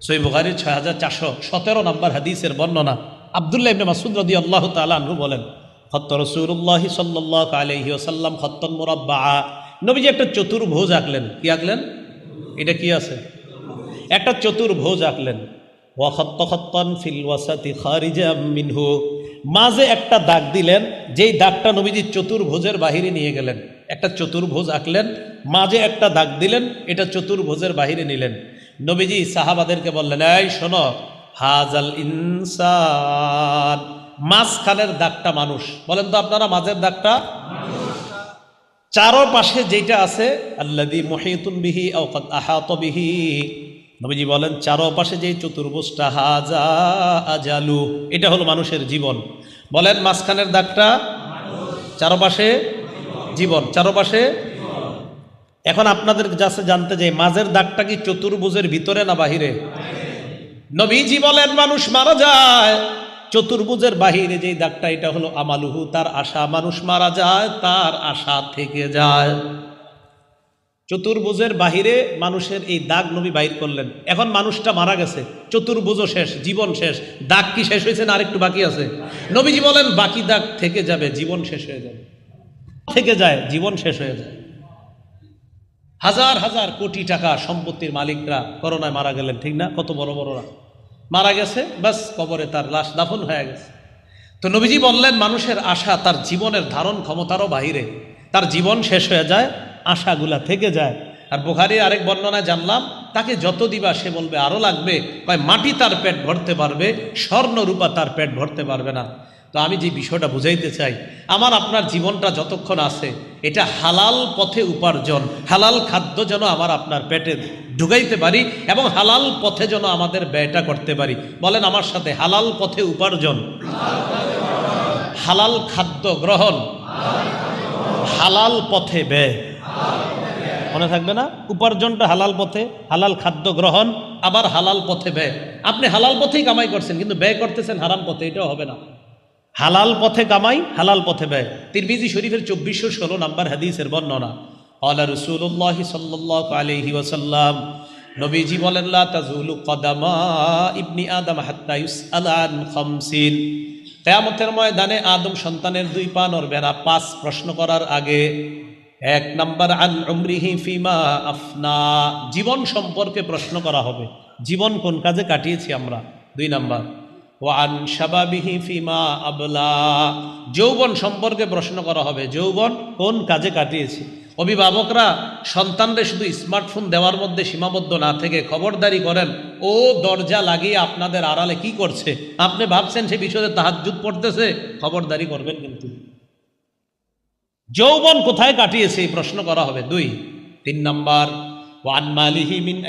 সই বুখারির ছয় হাজার চারশো সতেরো নম্বর হাদিসের বর্ণনা। আবদুল্লাহ ইবনে মাসুদ রদি আল্লাহ তালু বলেন, খত্ত রসুল্লাহ সাল্লাহ আলহি ওসাল্লাম খত্তন মুরাব্বা নবীজি একটা চতুর্ভুজ আঁকলেন। কি আঁকলেন? এটা কি আছে? একটা চতুর্ভুজ আঁকলেন। মিনহু। মাঝে একটা দাগ দিলেন, যেই দাগটা নবীজি চতুর্ভুজের বাহিরে নিয়ে গেলেন। একটা চতুর্ভুজ আঁকলেন, মাঝে একটা দাগ দিলেন, এটা চতুর্ভুজের বাহিরে নিলেন। নবীজি সাহাবাদেরকে বললেন, এই শোনো, হাজাল ইনসান, মাঝখানের দাগটা মানুষ। বলেন তো আপনারা, মাঝের দাগটা? চারো পাশে যেটা আছে আল্লাদি মহিতুন বিহি আওকাত আহাত বিহি। নবীজি বলেন চারো পাশে যে চতুর্ভুজটা, হাজা আজালু। এটা হলো মানুষের জীবন। বলেন, মাঝখানের দাগটা? চারোপাশে? জীবন। চারোপাশে? এখন আপনাদের কাছে জানতে চাই, মাঝের দাগটা কি চতুর্ভুজের ভিতরে না বাহিরে? নবীজি বলেন, মানুষ মারা যায়, চতুর্ভুজের বাহিরে যেই দাগটা, এটা হলো আমালুহু, তার আশা। মানুষ মারা যায়, তার আশা থেকে যায়। চতুর্ভুজের বাহিরে মানুষের এই দাগ নবী বাইর করলেন। এখন মানুষটা মারা গেছে, চতুর্ভুজও শেষ, জীবন শেষ। দাগ কি শেষ হয়েছে না আরেকটু বাকি আছে? নবীজি বলেন, বাকি দাগ থেকে যাবে, জীবন শেষ হয়ে যাবে। থেকে যায়, জীবন শেষ হয়ে যায়। হাজার হাজার কোটি টাকা সম্পত্তির মালিকরা করোনায় মারা গেলেন, ঠিক না? কত বড় বড়রা। মারা গেছে বাস কবরে তার লাশ দাফন হয়ে গেছে। তো নবীজি বললেন, মানুষের আশা তার জীবনের ধারণ ক্ষমতারও বাহিরে। তার জীবন শেষ হয়ে যায়, আশাগুলা থেকে যায়। আর বুখারির আরেক বর্ণনায় জানলাম, তাকে যত দিবা সে বলবে আরও লাগবে। কয়, মাটি তার পেট ভরতে পারবে স্বর্ণ রূপা তার পেট ভরতে পারবে না। তো আমি যে বিষয়টা বুঝাইতে চাই, আমার আপনার জীবনটা যতক্ষণ আছে এটা হালাল পথে উপার্জন। হালাল খাদ্য যেন আমার আপনার পেটে ঢুকাইতে পারি এবং হালাল পথে যেন আমাদের ব্যয়টা করতে পারি। বলেন আমার সাথে, হালাল পথে উপার্জন। হালাল খাদ্য গ্রহণ। হালাল পথে ব্যয়। মনে থাকবে না? উপার্জনটা হালাল পথে, হালাল খাদ্য গ্রহণ, আবার হালাল পথে ব্যয়। আপনি হালাল পথেই কামাই করছেন, কিন্তু ব্যয় করতেছেন হারাম পথে, এটাও হবে না। হালাল পথে কামাই, হালাল পথে ব্যয়। তিরমিজি শরীফের চব্বিশশো ষোলো নাম্বার হাদিসের বর্ণনা। আল্লাহ রসুল্লাহ সাল্লাহ আলহি ওসাল্লাম নবীজি বলেন, লা কদামা ইবনি আদম হাত্তা ইউসআলান খামসিন। কেয়ামতের ময়দানে আদম সন্তানের দুই পা নড়বে না। পাঁচ প্রশ্ন করার আগে, এক নাম্বার, আন উমরিহি ফিমা আফনা। জীবন সম্পর্কে প্রশ্ন করা হবে। জীবন কোন কাজে কাটিয়েছি আমরা? দুই নাম্বার ওয়ান শাবাবিহি ফিমা আবলা। যৌবন সম্পর্কে প্রশ্ন করা হবে, যৌবন কোন কাজে কাটিয়েছি? অভিভাবকরা সন্তানদের শুধু স্মার্টফোন দেওয়ার মধ্যে সীমাবদ্ধ না থেকে খবরদারি করেন, ও দরজা লাগিয়ে আপনাদের আড়ালে কি করছে? আপনি ভাবছেন সে বিষয়ে তাহাজুদ পড়তেছে, খবরদারি করবেন কিন্তু। যৌবন কোথায় কাটিয়েছে? এই প্রশ্ন করা হবে। দুই। তিন নাম্বার ওয়ান মিন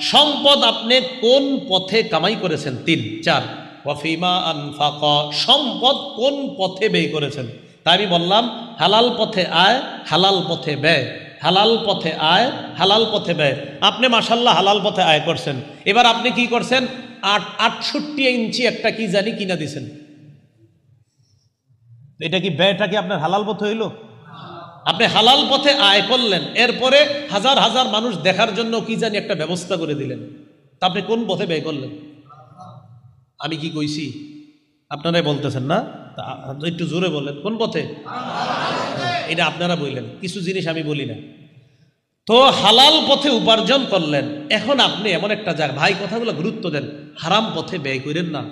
সম্পদ আপনি কোন পথে কামাই করেছেন? তিন, চার। ওয়াফিমা আনফাক। সম্পদ কোন পথে ব্যয় করেছেন? তাই আমি বললাম, হালাল পথে আয়, হালাল পথে ব্যয়। হালাল পথে আয়, হালাল পথে ব্যয়। আপনি মাসাল্লাহ হালাল পথে আয় করছেন। এবার আপনি কি করছেন? আট, আটষট্টি ইঞ্চি একটা কি জানি কিনা দিছেন। এটা কি ব্যয়টা কি আপনার হালাল পথে হইল? আপনি হালাল পথে আয় করলেন, এরপরে হাজার হাজার মানুষ দেখার জন্য কি জানি একটা ব্যবস্থা করে দিলেন। তা আপনি কোন পথে ব্যয় করলেন? আমি কি কইছি? আপনারাই বলতেছেন না? একটু জোরে বলেন, কোন পথে? এটা আপনারা বললেন, কিছু জিনিস আমি বলি না। তো হালাল পথে উপার্জন করলেন, এখন আপনি এমন একটা জায়গা ভাই, কথাগুলো গুরুত্ব দেন, হারাম পথে ব্যয় করেন না।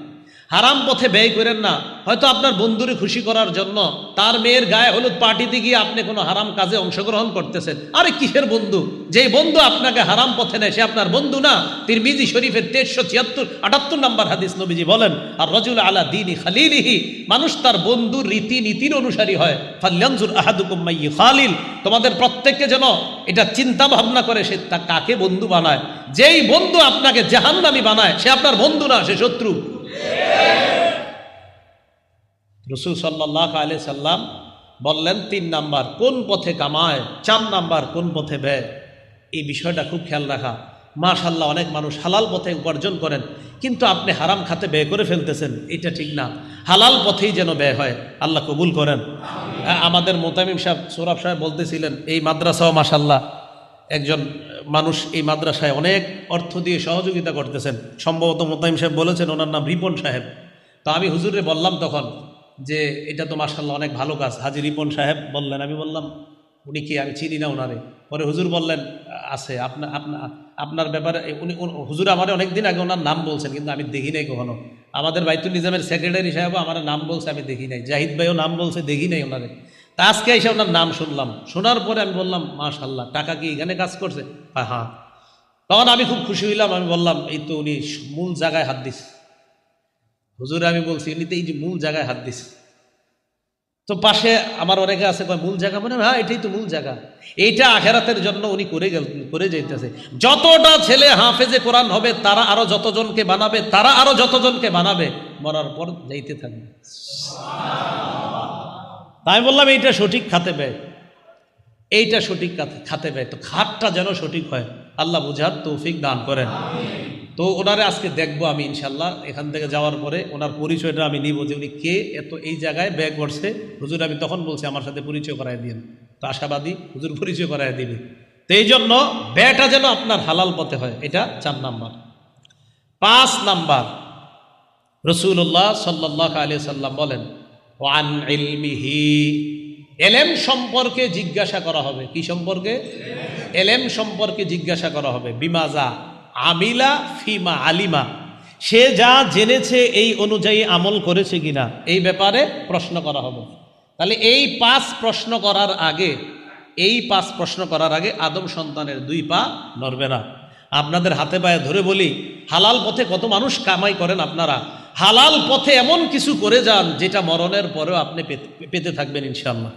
হারাম পথে ব্যয় করেন না। হয়তো আপনার বন্ধুরে খুশি করার জন্য তার মেয়ের গায়ে হলুদ পার্টিতে গিয়ে আপনি কোনো হারাম কাজে অংশগ্রহণ করতেছেন। আরে কিসের বন্ধু? যেই বন্ধু আপনাকে হারাম পথে নেয়, সে আপনার বন্ধু না। তিরমিজি শরীফের তেরশো ছিয়াত্তর, আটাত্তর নাম্বার হাদিস নবীজি বলেন, আর রজুল আলা দিনী খালিলিহি মানুষ তার বন্ধুর রীতি নীতির অনুসারী হয়। ফাল্লানজুর আহাদুকুম্মাই খালিল তোমাদের প্রত্যেককে যেন এটা চিন্তা ভাবনা করে সে তা কাকে বন্ধু বানায়। যেই বন্ধু আপনাকে জাহান্নামি বানায়, সে আপনার বন্ধু না, সে শত্রু। রসুল সাল্লাহ আলি সাল্লাম বললেন, তিন নাম্বার, কোন পথে কামায়, চার নাম্বার, কোন পথে ব্যয়? এই বিষয়টা খুব খেয়াল রাখা। মাশাল্লাহ অনেক মানুষ হালাল পথে উপার্জন করেন, কিন্তু আপনি হারাম খাতে ব্যয় করে ফেলতেছেন, এটা ঠিক না। হালাল পথেই যেন ব্যয় হয়, আল্লাহ কবুল করেন। আমাদের মোতামিম সাহেব, সৌরভ সাহেব বলতেছিলেন, এই মাদ্রাসাও মাশাল্লাহ একজন মানুষ এই মাদ্রাসায় অনেক অর্থ দিয়ে সহযোগিতা করতেছেন। সম্ভবত মোতাইম সাহেব বলেছেন, ওনার নাম রিপন সাহেব। তো আমি হুজুরে বললাম তখন যে, এটা তো মার্শাল্লাহ অনেক ভালো কাজ। হাজি রিপন সাহেব বললেন, আমি বললাম, উনি কি, আমি চিনি না ওনারে পরে হুজুর বললেন, আছে আপনার আপনার আপনার ব্যাপারে উনি, হুজুর আমার অনেকদিন আগে ওনার নাম বলছেন, কিন্তু আমি দেখি নাই কখনো। আমাদের বাইতুল নিজামের সেক্রেটারি সাহেবও আমার নাম বলছে, আমি দেখি নাই। জাহিদ ভাইও নাম বলছে, দেখি নাই ওনারে। তা আজকে এসে ওনার নাম শুনলাম। শোনার পরে আমি বললাম মাশাল্লাহ টাকা কি এখানে কাজ করছে? কয়, হ্যাঁ। তখন আমি খুব খুশি হইলাম আমি বললাম এই তো উনি মূল জায়গায় হাত দিস হুজুরে আমি বলছি উনি তো এই যে মূল জায়গায় হাত দিস তো পাশে আমার অনেকে আছে মূল জায়গা? মানে হ্যাঁ এটাই তো মূল জায়গা। এইটা আখেরাতের জন্য উনি করে গেল করে যাইতেছে। যতটা ছেলে হাফেজে কোরআন হবে তারা আরও যতজনকে বানাবে তারা আরও যতজনকে বানাবে। মরার পর যাইতে থাকবে। তাই বললাম, এইটা সঠিক খাতে ব্যয়। এইটা সঠিক খাতে- ব্যয়। তো খাতটা যেন সঠিক হয়, আল্লাহ বুঝার তৌফিক দান করেন। তো ওনারে আজকে দেখব আমি ইনশাল্লাহ এখান থেকে যাওয়ার পরে ওনার পরিচয়টা আমি নিব যে উনি কে, এত এই জায়গায় ব্যাগ করছে। হুজুর, আমি তখন বলছি, আমার সাথে পরিচয় করাই দিন তো আশাবাদী, হুজুর পরিচয় করাই দিবে। তো এই জন্য ব্যয়টা যেন আপনার হালাল পথে হয়, এটা চার নাম্বার। পাঁচ নাম্বার রসুল্লাহ সাল্লাহ আলী সাল্লাম বলেন ওয়ান ইলমিহি। এলেম সম্পর্কে জিজ্ঞাসা করা হবে। কি সম্পর্কে? এলেম সম্পর্কে জিজ্ঞাসা করা হবে। বিমাজা আমিলা ফিমা আলিমা। সে যা জেনেছে এই অনুযায়ী আমল করেছে কিনা, এই ব্যাপারে প্রশ্ন করা হবে। তাহলে এই পাঁচ প্রশ্ন করার আগে, এই পাঁচ প্রশ্ন করার আগে আদম সন্তানের দুই পা নড়বে না। আপনাদের হাতে পায়ে ধরে বলি, হালাল পথে কত মানুষ কামাই করেন আপনারা? হালাল পথে এমন কিছু করে যান, যেটা মরণের পরেও আপনি পেতে- থাকবেন ইনশাল্লাহ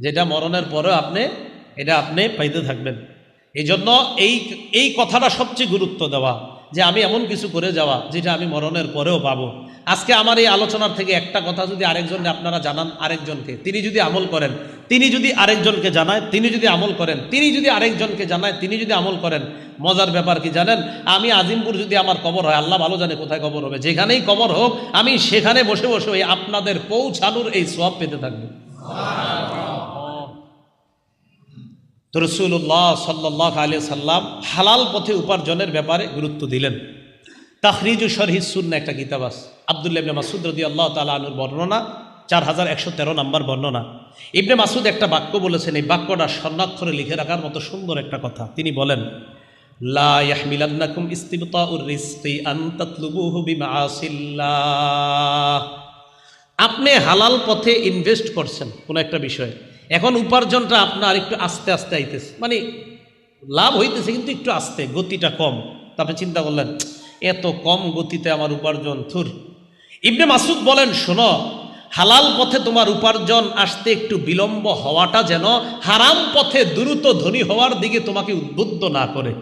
যেটা মরণের পরেও আপনি, এটা আপনি পাইতে থাকবেন। এই জন্য এই এই কথাটা সবচেয়ে গুরুত্ব দেওয়া, যে আমি এমন কিছু করে যাওয়া, যেটা আমি মরণের পরেও পাবো। আজকে আমার এই আলোচনার থেকে একটা কথা যদি আরেকজনকে আপনারা জানান আরেকজনকে, তিনি যদি আমল করেন তিনি যদি আরেকজনকে জানায়, তিনি যদি আমল করেন, তিনি যদি আরেকজনকে জানায়, তিনি যদি আমল করেন, মজার ব্যাপার কি জানেন? আমি আজিমপুর যদি আমার কবর হয়, আল্লাহ ভালো জানে কোথায় কবর হবে। যেখানেই কবর হোক, আমি সেখানে বসে বসে ওই আপনাদের পৌঁছানোর এই সব পেতে থাকব। রসুল্লাহ সাল্লাহ আলিয়া সাল্লাম হালাল পথে উপার্জনের ব্যাপারে গুরুত্ব দিলেন। তাহরিজু শরহিসুন্না একটা গীতাবাস আবদুল্লাহ মাসুদ রদি আল্লাহ তালা আনুর বর্ণনা চার হাজার একশো তেরো নম্বর বর্ণনা। ইবনে মাসুদ একটা বাক্য বলেছেন, এই বাক্যটা স্বর্ণাক্ষরে লিখে রাখার মতো সুন্দর একটা কথা। তিনি বলেন আপনি হালাল পথে ইনভেস্ট করছেন, কোনো একটা বিষয়ে। এখন উপার্জনটা আপনার একটু আস্তে আস্তে আইতেছে। মানে লাভ হইতেছে, কিন্তু একটু আস্তে, গতিটা কম। তারপরে চিন্তা করলেন, এত কম গতিতে আমার উপার্জন, থুর। ইবনে মাসুদ বলেন, শোনো হালাল পথে তোমার উপার্জন আসতে একটু বিলম্ব হওয়াটা যেন হারাম পথে দ্রুত ধনী হওয়ার দিকে তোমাকে উদ্বুদ্ধ না করে।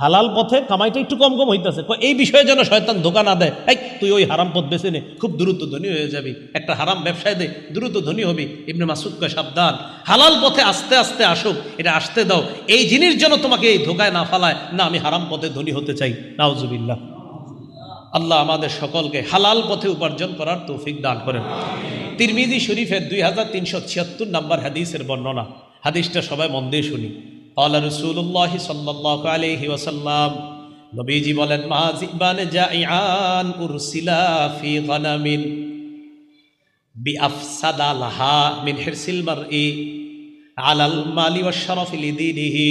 হালাল পথে কামাইটা একটু কম কম হইতেছে। এই বিষয়ে যেন শয়তান ধোকা না দেয়। এই, তুই ওই হারাম পথ বেছে নে, খুব দ্রুত ধনী হয়ে যাবি। একটা হারাম ব্যবসায় দে, দ্রুত ধনী হবি। ইবনে মাসুদকে সাবধান। হালাল পথে আস্তে আস্তে আসুক, এটা আসতে দাও। এই জিনিস যেন তোমাকে এই ধোকায় না ফালায়, না আমি হারাম পথে ধনী হতে চাই। নাউজুবিল্লাহ। আল্লাহ আমাদের সকলকে হালাল পথে উপার্জন করার তৌফিক দান করেন। তিরমিজি শরীফের দুই হাজার তিনশো ছিয়াত্তর নম্বর হাদিসের বর্ণনা। হাদিসটা সবাই মন দিয়ে শুনি। আল্লাহ রসুল্লাহ সাল্লাহ আলহি ওসাল্লাম নবীজি বলেন, মা জিবান জাইআন উরসিলা ফি গানামিন বিআফসাদা লাহা মিন আলাল মালি ওয়া শারাফি লিদিনিহি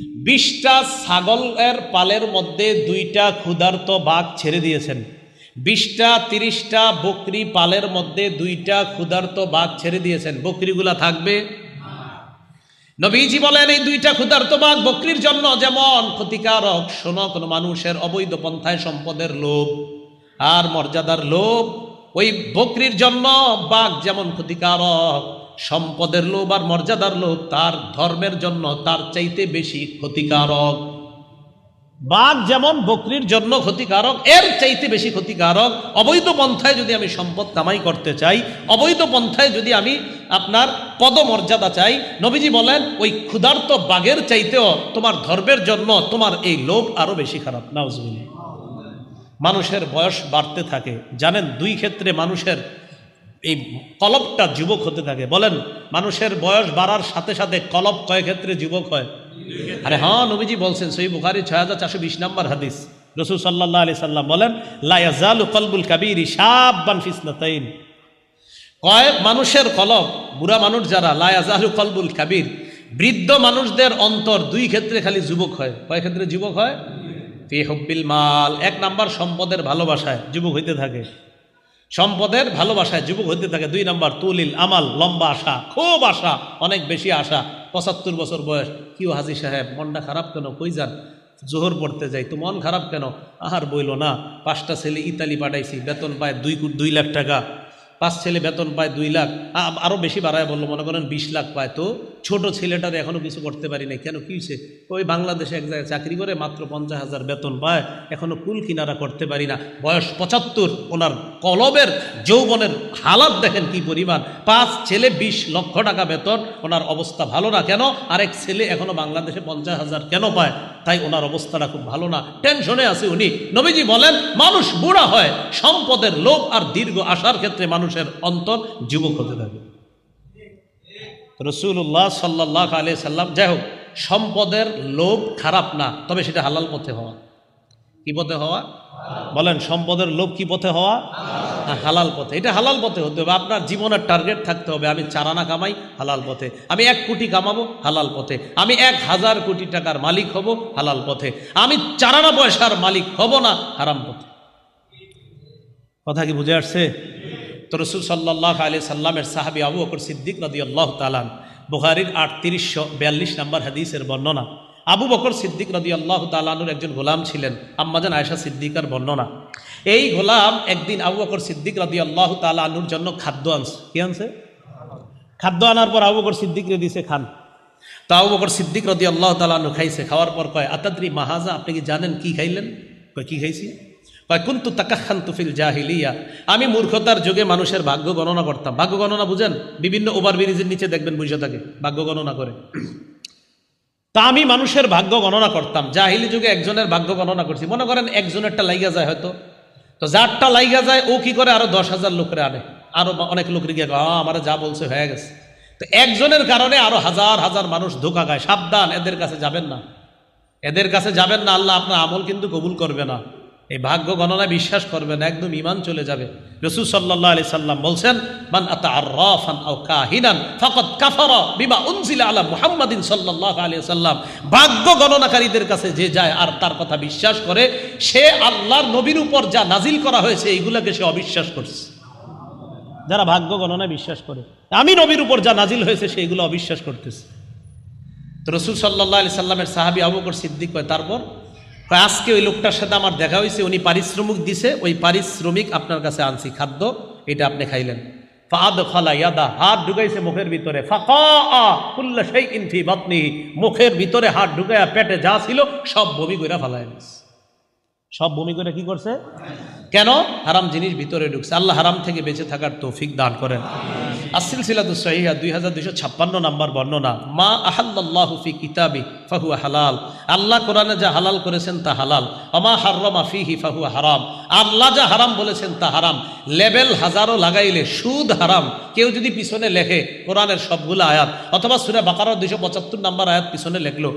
বিশটা ছাগলের পালের মধ্যে দুইটা ক্ষুধার্ত বাঘ ছেড়ে দিয়েছেন। বিশটা, তিরিশটা বকরি পালের মধ্যে দুইটা ক্ষুধার্ত বাঘ ছেড়ে দিয়েছেন। বকরিগুলা থাকবে? নবীজি বলেন, এই দুইটা ক্ষুধার্ত বাঘ বকরির জন্য যেমন ক্ষতিকারক, শোনো, কোনো মানুষের অবৈধ পন্থায় সম্পদের লোভ আর মর্যাদার লোভ। ওই বকরির জন্য বাঘ যেমন ক্ষতিকারক সম্পদের লোভ আর মর্যাদার লোভ তার ধর্মের জন্য তার চাইতে বেশি ক্ষতিকারক। বাঘ যেমন বকরির জন্য ক্ষতিকারক, এর চাইতে বেশি ক্ষতিকারক। অবৈধ পন্থায় যদি আমি সম্পদ কামাই করতে চাই, অবৈধ পন্থায় যদি আমি আপনার পদমর্যাদা চাই, নবীজি বলেন, ওই ক্ষুধার্ত বাঘের চাইতেও তোমার ধর্মের জন্য তোমার এই লোভ আরও বেশি খারাপ। নাউজুবিল্লাহ। মানুষের বয়স বাড়তে থাকে। জানেন, দুই ক্ষেত্রে মানুষের এই কলবটা যুবক হতে থাকে। বলেন, মানুষের বয়স বাড়ার সাথে সাথে কলব কয় ক্ষেত্রে যুবক হয়? আরে হ্যাঁ নবীজি বলছেন সই বুখারি ছয় হাজার চারশো বিশ নম্বর হাদিস। রসুল সাল্লাহ আলি সাল্লাম বলেন লায়াজালু কলবুল কাবির সাববান ফিসনাতাইন। কয়, মানুষের কলব বুড়া মানুষ যারা লায়াজালু কলবুল কাবির, বৃদ্ধ মানুষদের অন্তর দুই ক্ষেত্রে খালি যুবক হয়। কয় ক্ষেত্রে যুবক হয়? ফি হব্বিল মাল। এক নাম্বার সম্পদের ভালোবাসায় যুবক হইতে থাকে। সম্পদের ভালোবাসায় যুবক হইতে থাকে দুই নাম্বার তুলিল আমাল, লম্বা আশা, খুব আশা, অনেক বেশি আশা। পঁচাত্তর বছর বয়স, কিউ হাজি সাহেব, মনটা খারাপ কেন? কই যান? জোহর পড়তে যাই, তো মন খারাপ কেন? আহার বইল না। পাঁচটা ছেলে ইতালি পাঠাইছি, বেতন পায় দুই দুই লাখ টাকা। পাঁচ ছেলে বেতন পায় দুই লাখ। আরও বেশি বাড়ায় বলল, মনে করেন বিশ লাখ পায়। তো ছোট ছেলেটার এখনও কিছু করতে পারি নাই কেন? কি হয়েছে ওই বাংলাদেশে এক জায়গায় চাকরি করে মাত্র পঞ্চাশ হাজার বেতন পায়। এখনও কুল কিনারা করতে পারি না। বয়স পঁচাত্তর, ওনার কলবের যৌবনের হালাত দেখেন কি পরিমাণ। পাঁচ ছেলে, বিশ লক্ষ টাকা বেতন, ওনার অবস্থা ভালো না। কেন? আরেক ছেলে এখনও বাংলাদেশে পঞ্চাশ হাজার কেন পায়? তাই ওনার অবস্থাটা খুব ভালো না। টেনশনে আছে উনি। নবীজি বলেন, মানুষ বুড়া হয়, সম্পদের লোভ আর দীর্ঘ আশার ক্ষেত্রে মানুষের অন্তর যুবক হতে থাকে। রসুল্লাহ সাল্লাহ আলি সাল্লাম, যাই হোক, সম্পদের লোভ খারাপ না, তবে সেটা হালাল পথে হওয়া। কি পথে হওয়া? বলেন, সম্পদের লোভ কি পথে হওয়া? হালাল পথে। এটা হালাল পথে হতে হবে। আপনার জীবনের টার্গেট থাকতে হবে, আমি চারানা কামাই, হালাল পথে। আমি এক কোটি কামাবো, হালাল পথে। আমি এক হাজার কোটি টাকার মালিক হব, হালাল পথে। আমি চারানা পয়সার মালিক হব না, হারাম পথে। কথা কি বুঝে আসছে? তো রসুল সাল্লাহ আলি সাল্লামের সাহাবি আবু বকর সিদ্দিক নদী আল্লাহ তালান বুখারির আটত্রিশশো বিয়াল্লিশ নম্বর হাদিসের বর্ণনা। আবু বকর সিদ্দিক নদী আল্লাহ তালানুর একজন গোলাম ছিলেন আম্মাজান আয়সা সিদ্দিকার বর্ণনা। এই গোলাম একদিন আবু বকর সিদ্দিক নদী আল্লাহ তালানুর জন্য খাদ্য আনছে। কি আনছে? খাদ্য আনার পর আবু বকর সিদ্দিকরে দিছে, খান। তা আবু বকর সিদ্দিক রদি আল্লাহ তালানু খাইছে, খাওয়ার পর কয়, আতাদ্রি মাহাজা, আপনি কি জানেন কি খাইলেন? কয়, কি খাইছি? কয় কুন্তু তাকাখান তুফিল জাহিলিয়া। আমি মূর্খতার যুগে মানুষের ভাগ্য গণনা করতাম। ভাগ্য গণনা বুঝেন? বিভিন্ন ওভার ব্রিজের নিচে দেখবেন বুঝে থাকে ভাগ্য গণনা করে। তা আমি মানুষের ভাগ্য গণনা করতাম। জাহিলি যুগে একজনের ভাগ্য গণনা করছি। মনে করেন একজনেরটা লাইগা যায় হয়তো। তো যারটা লাইগা যায় ও কি করে আরও দশ হাজার লোকরে আনে? আরও অনেক লোকরে গিয়ে কয়, "আ, আমার যা বলছে হয়ে গেছে। তো একজনের কারণে আরও হাজার হাজার মানুষ ধোকা খায়। সাবধান এদের কাছে যাবেন না। এদের কাছে যাবেন না আল্লাহ আপনার আমল কিন্তু কবুল করবে না। এই ভাগ্য গণনায় বিশ্বাস করবে না একদম ইমান চলে যাবে। রসুল সাল্লাহ আলি সাল্লাম বলছেন, মান আতা আররাফান আও ফাকাদ কাফারা বিমা উনজিলা আলা মুহাম্মাদিন সাল্লাল্লাহু আলাইহি সাল্লাম। ভাগ্য গণনাকারীদের কাছে যে যায় আর তার কথা বিশ্বাস করে, সে আল্লাহর নবীর উপর যা নাজিল করা হয়েছে, এইগুলোকে সে অবিশ্বাস করছে। যারা ভাগ্য গণনায় বিশ্বাস করে, আমি নবীর উপর যা নাজিল হয়েছে, সেইগুলো অবিশ্বাস করতেছে। তো রসুল সাল্লাহ আলি সাল্লামের সাহাবি আবু বকর সিদ্দিক কয় তারপর আজকে ওই লোকটার সাথে আমার দেখা হয়েছে, উনি পারিশ্রমিক দিছে, ওই পারিশ্রমিক আপনার কাছে আনছি, খাদ্য, এটা আপনি খাইলেন। ফাদ খালা ইয়াদা, হাত ঢুকাইছে মুখের ভিতরে ফাঁকা সেই ইনফি বাতনি, মুখের ভিতরে হাত ঢুকাইয়া পেটে যা ছিল, সব বমি করে ফালাই সব বমি করে কি করছে? কেন? হারাম জিনিস ভিতরে ঢুকছে। আল্লাহ হারাম থেকে বেঁচে থাকার তৌফিক দান করেন। আসিল সিলাদুসাইহা দুই হাজার দুইশো ছাপ্পান্ন নম্বর বর্ণনা, মা আহাল্লাহ ফি কিতাবি ফাহুয়া হালাল। আল্লাহ কোরআনে যা হালাল করেছেন তা হালাল। অমা ফিহি ফাহুয়া হারাম। আল্লাহ যা হারাম বলেছেন তা হারাম। লেবেল হাজারো লাগাইলে সুদ হারাম। কেউ যদি পিছনে লেখে কোরআনের সবগুলো আয়াত, অথবা সুরে দুইশো পঁচাত্তর আয়াত পিছনে লেখলো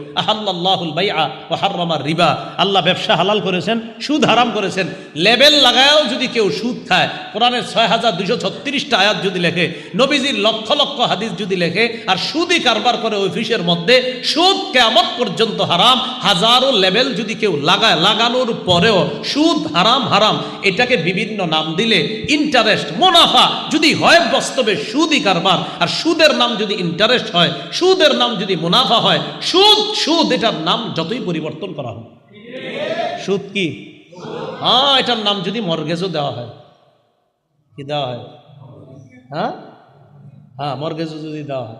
বাই আ ও রিবা। আল্লাহ ব্যবসা হালাল করেছেন, সুদ হারাম করেছেন। লেবেল লাগায়ও যদি কেউ সুদ খায়, কোরআনের ছয় হাজার দুইশো ছত্রিশটা আয়াত যদি লেখে, নবীজির লক্ষ লক্ষ হাদিস যদি লেখে, আর সুদই কারবার করে অফিসের মধ্যে, সুদ কেমত পর্যন্ত হারাম। হাজারো লেভেল যদি কেউ লাগায়, লাগানোর পরেও সুদ হারাম হারাম। এটাকে বিভিন্ন নাম দিলে ইন্টারেস্ট মুনাফা। যদি হয় বাস্তবে সুদই কারবার। আর সুদের নাম যদি ইন্টারেস্ট হয়, সুদের নাম যদি মুনাফা হয়, সুদ সুদ, এটার নাম যতই পরিবর্তন করা হয় সুদ কি? হ্যাঁ এটার নাম যদি মর্গেজও দেওয়া হয়। কি দেওয়া হয়? হ্যাঁ? হ্যাঁ মর্গেজও যদি দেওয়া হয়।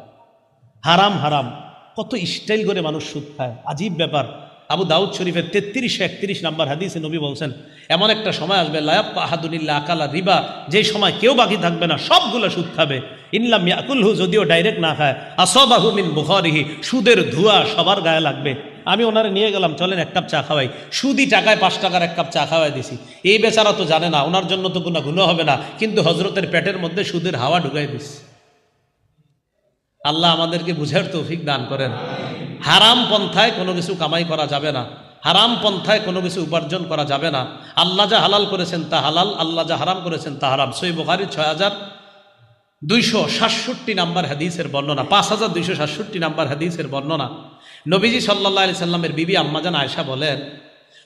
হারাম হারাম। কত স্টাইল করে মানুষ সুদ খায়। আজীব ব্যাপার। আবু দাউদ শরীফের তেত্রিশ, একত্রিশ নাম্বার হাদিসে নবী বলছেন, এমন একটা সময় আসবে লায়াব আহাদুল্লাহ আকালা রিবা, যে সময় কেউ বাকি থাকবে না, সবগুলো সুদ খাবে। ইনলাম ইয়াকুলহু, যদিও ডাইরেক্ট না খায়। আসবাহু মিন বুখারিহি, সুদের ধোয়া সবার গায়ে লাগবে। আমি ওনারে নিয়ে গেলাম, চলেন এক কাপ চা খাওয়াই। সুদি টাকায় পাঁচ টাকার এক কাপ চা খাওয়াই দিছি। এই বেচারা তো জানে না, ওনার জন্য তো কোনো গুণ হবে না, কিন্তু হজরতের পেটের মধ্যে সুদের হাওয়া ঢুকাই দিছি। আল্লাহ আমাদেরকে বুঝার তৌফিক দান করেন। হারাম পন্থায় কোনো কিছু কামাই করা যাবে না। হারাম পন্থায় কোনো কিছু উপার্জন করা যাবে না। আল্লাহ যা হালাল করেছেন তা হালাল, আল্লাহ যা হারাম করেছেন তা হারাম। সই বোখারি ছয় হাজার দুইশো সাতষট্টি নাম্বার হাদিসের বর্ণনা, পাঁচ হাজার দুইশো সাতষট্টি নাম্বার হাদিসের বর্ণনা। নবীজি সাল্লাহ আলি সাল্লামের বিবি আম্মাজান আয়সা বলেন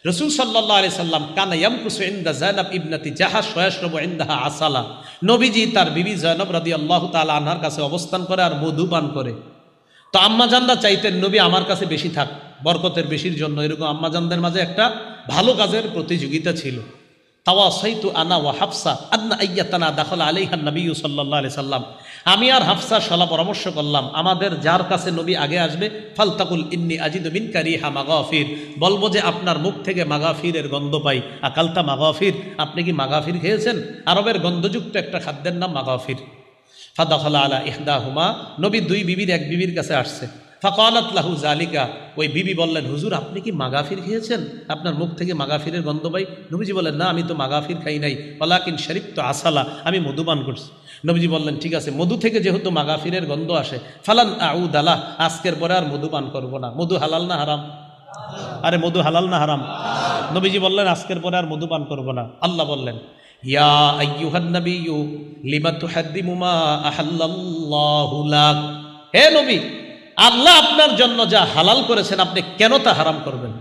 রসুল সাল্লাহ আলি সাল্লাম, কানা ইয়ামকুসু ইন্দা জায়নাব ইবনাতি জাহা সয়াসরব ইন্দাহা আসালা। নবীজি তার বিবি জয়নব রাদি আল্লাহ তালা আনহার কাছে অবস্থান করে আর মধু পান করে। তো আম্মাজানরা চাইতেন, নবী আমার কাছে বেশি থাক, বরকতের বেশির জন্য। এরকম আম্মাজানদের মাঝে একটা ভালো কাজের প্রতিযোগিতা ছিল। তাওয়া সৈতু আনা ওয়া হাফসা আন্না আইয়াতানা দাখল আলাইহান নবী সাল্লাহ আলি সাল্লাম। আমি আর হাফসা সলা পরামর্শ করলাম, আমাদের যার কাছে নবী আগে আসবে, ফালতাকুল ইন্নি আজিদ মিন কারিহা মাগাফির। বলব যে আপনার মুখ থেকে মাগাফিরের গন্ধ পাই। আকালতা মাগাফির, আপনি কি মাগাফির খেয়েছেন? আরবের গন্ধযুক্ত একটা খাদ্যের নাম মাগাফির। ফাদাখলা আলা ইহদা হুমা নবী দুই বিবির এক বিবির কাছে আসছে। ফাকালাত লাহু জালিকা ওই বিবি বললেন, হুজুর, আপনি কি মাগাফির খেয়েছেন? আপনার মুখ থেকে মাগাফিরের গন্ধ পাই? নবীজি বললেন, না, আমি তো মাগাফির খাই নাই। ওলাকিন শরীফ তো আসালা, আমি মধুপান করছি। নবীজি বললেন, ঠিক আছে, মধু থেকে যেহেতু মাগাফিরের গন্ধ আসে, ফালান আউদ আলা আজকের পরে আর মধুপান করব না। মধু হালাল না হারাম? আরে, মধু হালাল না হারাম? নবীজি বললেন, আজকের পরে আর মধুপান করব না। আল্লাহ বললেন, ইয়া লিমা হে নবী আল্লাহ আপনার জন্য যা হালাল করেছেন আপনি কেন তা হারাম করবেন।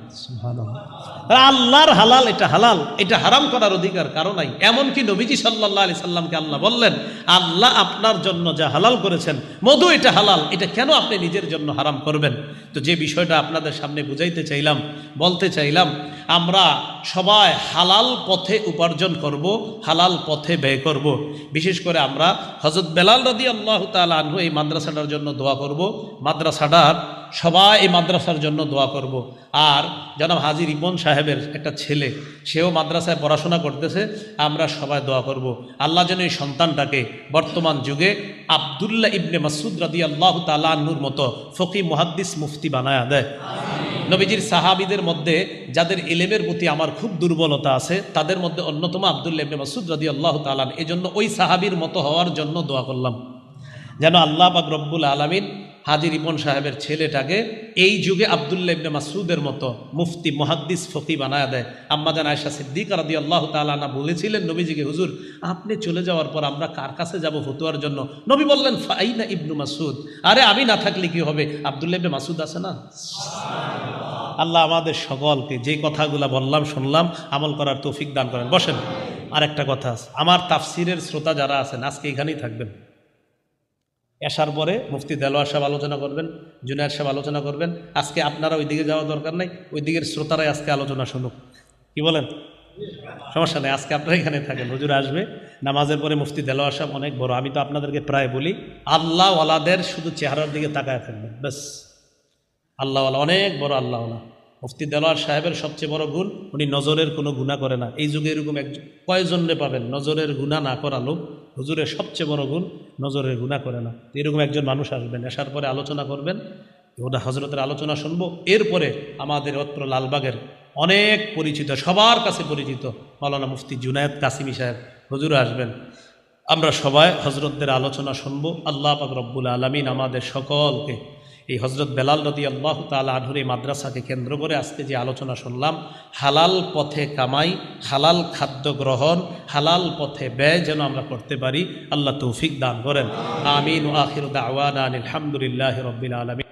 আল্লাহর হালাল, এটা হালাল, এটা হারাম করার অধিকার কারও নাই। এমনকি নবীজি সাল্লাহ আলি সাল্লামকে আল্লাহ বললেন, আল্লাহ আপনার জন্য যা হালাল করেছেন, মধু এটা হালাল, এটা কেন আপনি নিজের জন্য হারাম করবেন? তো যে বিষয়টা আপনাদের সামনে বুঝাইতে চাইলাম, বলতে চাইলাম, আমরা সবাই হালাল পথে উপার্জন করব, হালাল পথে ব্যয় করব। বিশেষ করে আমরা হজরত বেলাল রাদি আল্লাহ তাল আনহু এই মাদ্রাসাটার জন্য দোয়া করব। মাদ্রাসাটার সবাই এই মাদ্রাসার জন্য দোয়া করব। আর জনাব হাজি রিপন সাহেবের একটা ছেলে, সেও মাদ্রাসায় পড়াশোনা করতেছে, আমরা সবাই দোয়া করব। আল্লাহ যেন এই সন্তানটাকে বর্তমান যুগে আবদুল্লাহ ইবনে মাসুদ রাদি আল্লাহ তালাহুর মতো ফকি মুহাদ্দিস মুফতি বানায়া দেয়। নবীজির সাহাবিদের মধ্যে যাদের এলেমের প্রতি আমার খুব দুর্বলতা আছে, তাদের মধ্যে অন্যতম আবদুল্লাহ ইবনে মাসুদ রাদি আল্লাহ তালান এই জন্য ওই সাহাবির মতো হওয়ার জন্য দোয়া করলাম। যেন আল্লাহ পাক রব্বুল আলমিন হাজি রিপন সাহেবের ছেলেটাকে এই যুগে আবদুল্লাহ ইবনে মাসুদের মতো মুফতি, মহাদ্দিস, ফকি বানায় দেয়। আম্মাজান আয়সা সিদ্দিক রাদি আল্লাহ তালানা বলেছিলেন নবীজিকে, হুজুর, আপনি চলে যাওয়ার পর আমরা কার কাছে যাব ফতুয়ার জন্য? নবী বললেন, ফাইনা ইবনু মাসুদ আরে, আমি না থাকলে কি হবে? আবদুল্লাহ ইবনে মাসুদ আছে না? আল্লাহ আমাদের সকলকে যে কথাগুলো বললাম, শুনলাম, আমল করার তৌফিক দান করেন। বসেন আর একটা কথা আছে। আমার তাফসিরের শ্রোতা যারা আছেন, আজকে এখানেই থাকবেন। এসার পরে মুফতি দেলোয়ার সাহেব আলোচনা করবেন জুনিয়র সাহেব আলোচনা করবেন। আজকে আপনারা ওই দিকে যাওয়া দরকার নাই ওই দিকের শ্রোতারাই আজকে আলোচনা শুনুক। কি বলেন? সমস্যা নেই, আজকে আপনারা এখানে থাকেন, হুজুর আসবে। নামাজের পরে মুফতি দেলোয়ার সাহেব অনেক বড়, আমি তো আপনাদেরকে প্রায় বলি, আল্লাহ ওয়ালাদের শুধু চেহারার দিকে তাকায় থাকবেন, ব্যাস। আল্লাহওয়ালা অনেক বড় আল্লাহওয়ালা মুফতি দেলোয়ার সাহেবের সবচেয়ে বড় গুণ, উনি নজরের কোনো গুণা করে না। এই যুগে এরকম এক কয়জনরে পাবেন? নজরের গুণা না করা লোক হুজুরের সবচেয়ে বড় গুণ নজরের গুণা করে না। এরকম একজন মানুষ আসবেন, আসার পরে আলোচনা করবেন ওটা হজরতের আলোচনা শুনব। এরপরে আমাদের অত্র লালবাগের অনেক পরিচিত, সবার কাছে পরিচিত মালানা মুফতি জুনায়দ কাসিমি সাহেব, হুজুর আসবেন। আমরা সবাই হজরতদের আলোচনা শুনব। আল্লাহ পাক রব্বুল আলমিন আমাদের সকলকে এই হজরত বেলাল নদী আল্লাহ তালা আনহুর এই মাদ্রাসাকে কেন্দ্র করে আজকে যে আলোচনা শুনলাম, হালাল পথে কামাই, হালাল খাদ্য গ্রহণ, হালাল পথে ব্যয় যেন আমরা করতে পারি, আল্লাহ তৌফিক দান করেন। আমিন ও আখির দাওয়ান আলহামদুলিল্লাহ রবিল আলমিন।